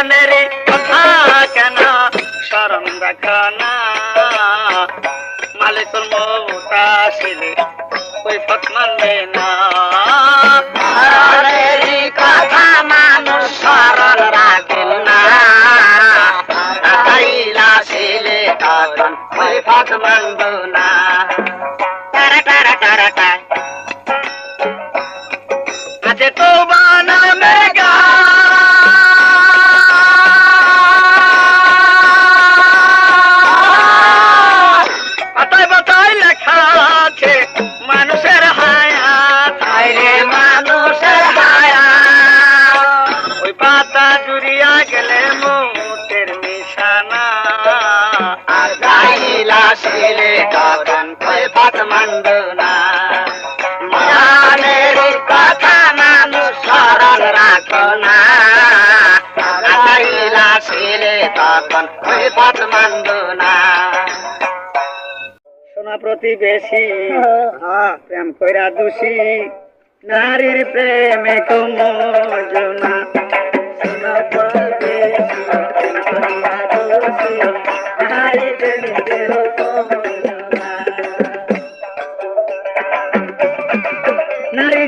মনের কথা কেন? স্মরণ রাখো না। মালিকুল মৌতা ছিলে ওই ফত না। মানুষ স্মরণ রাখেন না। জুড়িয়া গেলে মুখের নিশানা। আগাইলা ছেলে তখন ওই পথ মানব না মনের কথা মানুষ স্মরণ রাখো না। আগাইলা ছেলে তখন ওই পথ মানব সোনা প্রতিবেশী প্রেম কইরা দোষী। নারীর প্রেমে কমজনা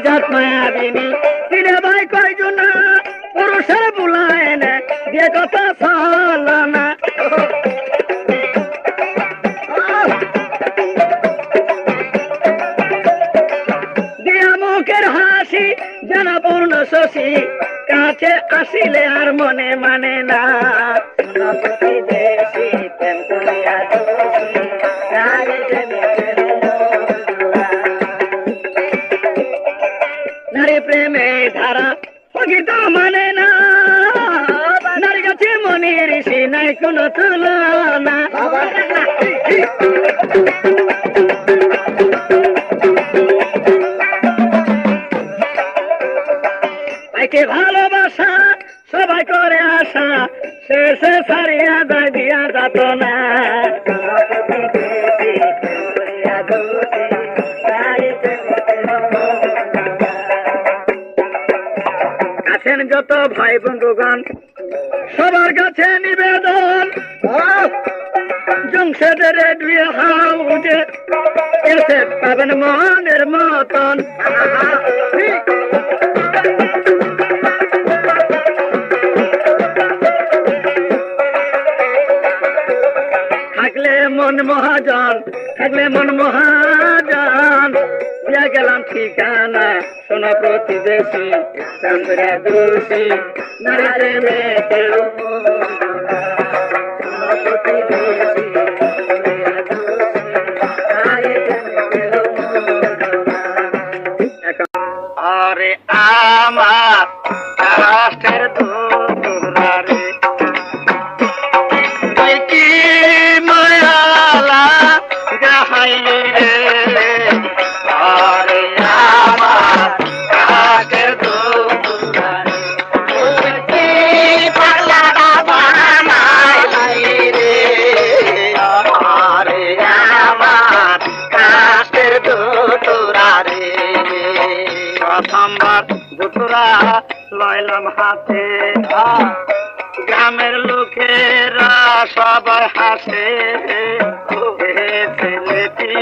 জাত মায়াবিনী সিনে ভাই কয়জন পুরুষের বুলায় না দিয়ে কথা সালানা দিয়া মুখের হাসি জানা শশী, কাছে আসিলে আর মনে মানে না। কোনো তুলনা তাকে ভালোবাসা, সবাই করে আশা, শেষে সারিয়া যায়, দিয়া যাত না। আছেন যত ভাই বন্ধুগণ, সবার কাছে নিবেদন জংশেদের দুয়ে হাউজে এসে পাবেন মনের মতন। থাকলে মন মহাজন, থাকলে মন মহাজন। দিয়া গেলাম ঠিকানা, শোনা প্রতিবেশী চন্দ্রা দোষী নারী মেয়ে আরে আমার রাষ্ট্রের দুরারে দুপুরা লয়লাম হাতে গ্রামের লোকেরা সবাই হাসে ছেলেটি